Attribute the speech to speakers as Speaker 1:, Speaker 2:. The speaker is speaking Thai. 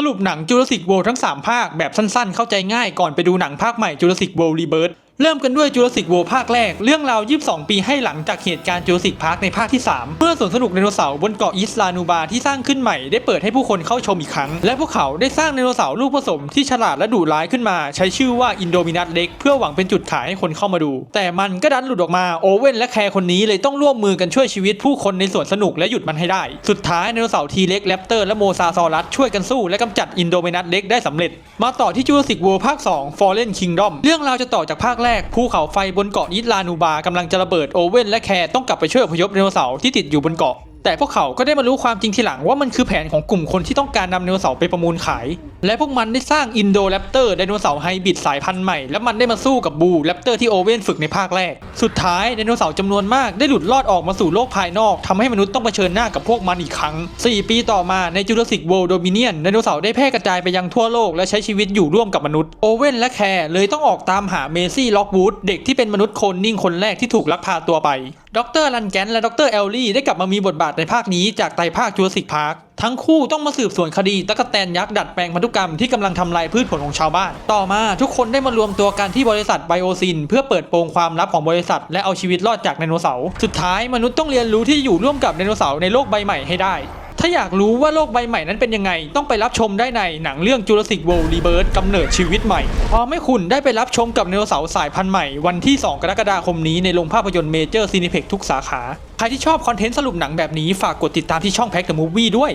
Speaker 1: สรุปหนังจูราสสิกเวิลด์ทั้ง 3 ภาคแบบสั้นๆ เข้าใจง่ายก่อนไปดูหนังภาคใหม่จูราสสิกเวิลด์รีเบิร์ เริ่มกันด้วย Jurassic World ภาคแรก เรื่องราว 22 ปีให้หลังจากเหตุการณ์ Jurassic Park ในภาคที่ 3 เมื่อสวนสนุกไดโนเสาร์บนเกาะอิสลานูบาที่สร้างขึ้นใหม่ได้เปิดให้ผู้คนเข้าชมอีกครั้ง และพวกเขาได้สร้างไดโนเสาร์ลูกผสมที่ฉลาดและดุร้ายขึ้นมา ใช้ชื่อว่า Indominus Rex เพื่อหวังเป็นจุดขายให้คนเข้ามาดู แต่มันก็ดันหลุดออกมาโอเว่นและแคร์คนนี้เลยต้องร่วมมือกันช่วยชีวิตผู้คนในสวนสนุกและหยุดมันให้ได้ สุดท้ายไดโนเสาร์ทีเล็กแรปเตอร์และโมซาซอรัสช่วยกันสู้และกำจัด Indominus Rex ได้สำเร็จ มาต่อที่ Jurassic World ภาค2 Fallen Kingdom เรื่องราวจะต่อจากภาคแรกภูเขาไฟบนเกาะยิตลานูบากำลังจะระเบิดโอเว่นและแคร์ต้องกลับไปช่วยอพยพไดโนเสาร์ที่ติดอยู่บนเกาะ แต่พวกเขาก็ได้มารู้ความจริงทีหลังว่ามันคือแผนของกลุ่มคนที่ต้องการนำไดโนเสาร์ไปประมูลขาย และพวกมันได้สร้างอินโดแรปเตอร์ไดโนเสาร์ไฮบริดสายพันธุ์ใหม่ และมันได้มาสู้กับบูแรปเตอร์ที่โอเว่นฝึกในภาคแรก สุดท้ายไดโนเสาร์จำนวนมากได้หลุดรอดออกมาสู่โลกภายนอกทำให้มนุษย์ต้องเผชิญหน้ากับพวกมันอีกครั้ง 4 ปีต่อมาใน Jurassic World Dominion ไดโนเสาร์ได้แพร่กระจายไปยังทั่วโลกและใช้ชีวิตอยู่ร่วมกับมนุษย์โอเว่นและแคร์เลยต้องออกตามหาเมซี่ล็อกวูดเด็กที่เป็นมนุษย์โคนนิ่งคนแรกที่ถูกลักพาตัวไปดรลันแกนและดรเอลลี่ได้กลับมามีบทบาทในภาคนี้จากไตภาคจูเลสิกพาร์คทั้งคู่ต้องมาสืบสวนคดีตะกแตนยักษ์ดัดแปลงพันธุกรรมที่กำลังทำลายพืชผลของชาวบ้าน ต่อมาทุกคนได้มารวมตัวกันที่บริษัทไบโอซิน เพื่อเปิดโปงความลับของบริษัท และเอาชีวิตรอดจากไดโนเสาร์สุดท้ายมนุษย์ต้องเรียนรู้ที่อยู่ร่วมกับไดโนเสาร์ในโลกใบใหม่ให้ได้าอยากรู้ว่าโลกใบใหม่นั้นเป็นยังไง ต้องไปรับชมได้ในหนังเรื่อง Jurassic World Rebirth กำเนิดชีวิตใหม่พร้อมให้คุณได้ไปรับชมกับไดโนเสาร์สายพันธุ์ใหม่ วันที่ 2 กรกฎาคมนี้ในโรงภาพยนตร์เมเจอร์ซีนิเพ็กทุกสาขา ใครที่ชอบคอนเทนต์สรุปหนังแบบนี้ฝากกดติดตามที่ช่องแพ็กเดอะมูฟวี่ด้วย